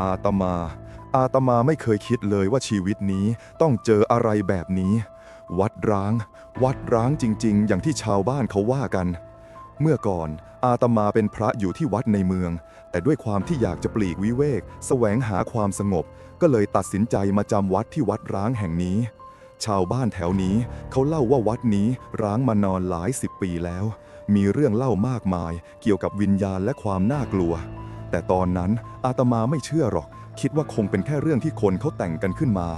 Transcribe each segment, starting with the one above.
อาตมา อาตมาไม่เคยคิดเลยว่าชีวิตนี้ต้องเจออะไรแบบนี้ วัดร้าง วัดร้างจริง ๆ อย่างที่ชาวบ้านเขาว่ากัน เมื่อก่อนอาตมาเป็นพระอยู่ที่วัดในเมือง แต่ด้วยความที่อยากจะปลีกวิเวกแสวงหาความสงบ ก็เลยตัดสินใจมาจำวัดที่วัดร้างแห่งนี้ ชาวบ้านแถวนี้เขาเล่าว่าวัดนี้ร้างมานอนหลายสิบปีแล้ว มีเรื่องเล่ามากมายเกี่ยวกับวิญญาณและความน่ากลัว แต่ตอนนั้นอาตมาไม่เชื่อหรอก คิดว่าคงเป็นแค่เรื่องที่คนเขาแต่งกันขึ้นมา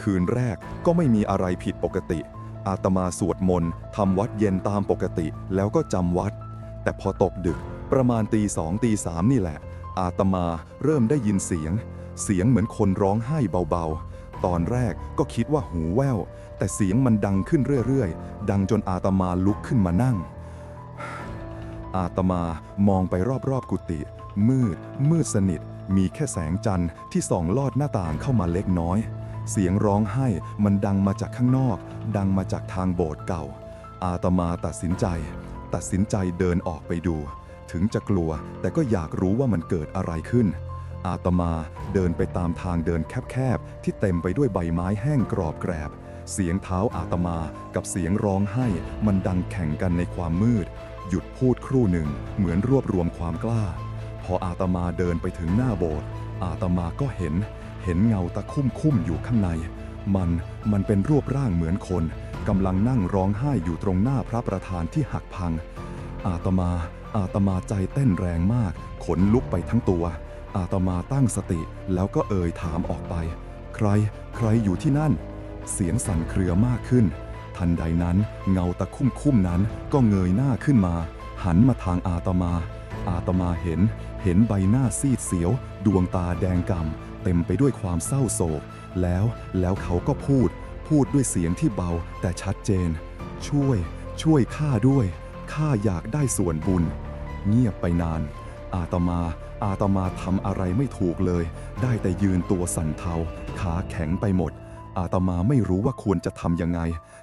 คืนแรกก็ไม่มีอะไรผิดปกติ อาตมาสวดมนต์ทำวัดเย็นตามปกติแล้วก็จำวัด แต่พอตกดึกประมาณตีสองตีสามนี่แหละ อาตมาเริ่มได้ยินเสียง เสียงเหมือนคนร้องไห้เบาๆ ตอนแรกก็คิดว่าหูแว่วแต่เสียงมันดังขึ้นเรื่อยๆ ดังจนอาตมาลุกขึ้นมานั่ง อาตมามองไปรอบๆกุฏิมืด มืดสนิท มีแค่แสงจันทร์ที่ส่องลอดหน้าต่างเข้ามาเล็กน้อย เสียงร้องไห้มันดังมาจากข้างนอก ดังมาจากทางโบสถ์เก่า อาตมาตัดสินใจ ตัดสินใจเดินออกไปดู ถึงจะกลัวแต่ก็อยากรู้ว่ามันเกิดอะไรขึ้น อาตมาเดินไปตามทางเดินแคบๆ ที่เต็มไปด้วยใบไม้แห้งกรอบแกรบ เสียงเท้าอาตมากับเสียงร้องไห้ มันดังแข่งกันในความมืด หยุดพูดครู่หนึ่งเหมือนรวบรวมความกล้า พออาตมาเดินไปถึงหน้าโบสถ์อาตมาก็เห็น เห็นเงาตะคุ่มคุ่มอยู่ข้างใน มันมันเป็นรูปร่างเหมือนคนกำลังนั่งร้องไห้อยู่ตรงหน้าพระประธานที่หักพัง อาตมาอาตมาใจเต้นแรงมาก ขนลุกไปทั้งตัว อาตมาตั้งสติแล้วก็เอ่ยถามออกไป ใคร ใครอยู่ที่นั่น เสียงสั่นเครือมากขึ้น ทันใดนั้นเงาตะคุ่มคุ่มนั้นก็เงยหน้าขึ้นมา หันมาทางอาตมา อาตมาเห็น เห็นใบหน้าซีดเสียว ดวงตาแดงกำเต็มไปด้วยความเศร้าโศก แล้วแล้วเขาก็พูด พูดด้วยเสียงที่เบาแต่ชัดเจน ช่วย ช่วยข้าด้วยข้าอยากได้ส่วนบุญ เงียบไปนาน อาตมา อาตมาทำอะไรไม่ถูกเลย ได้แต่ยืนตัวสั่นเทา ขาแข็งไปหมด อาตมาไม่รู้ว่าควรจะทำยังไง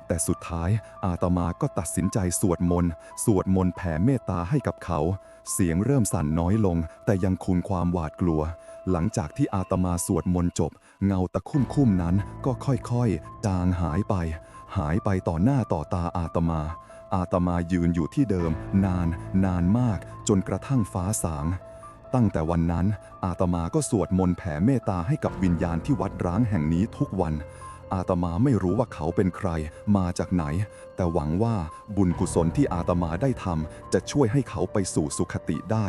แต่สุดท้ายอาตมาก็ตัดสินใจสวดมนต์สวดมนต์แผ่เมตตาให้กับเขา เสียงเริ่มสั่นน้อยลง แต่ยังคุมความหวาดกลัว หลังจากที่อาตมาสวดมนต์จบ เงาตะคุ่มคุ่มนั้นก็ค่อยๆ จางหายไป หายไปต่อหน้าต่อตาอาตมา อาตมายืนอยู่ที่เดิม นาน นานมาก จนกระทั่งฟ้าสาง ตั้งแต่วันนั้น อาตมาก็สวดมนต์แผ่เมตตาให้กับวิญญาณที่วัดร้างแห่งนี้ทุกวัน อาตมาไม่รู้ว่าเขาเป็นใคร มาจากไหน แต่หวังว่าบุญกุศลที่อาตมาได้ทำจะช่วยให้เขาไปสู่สุคติได้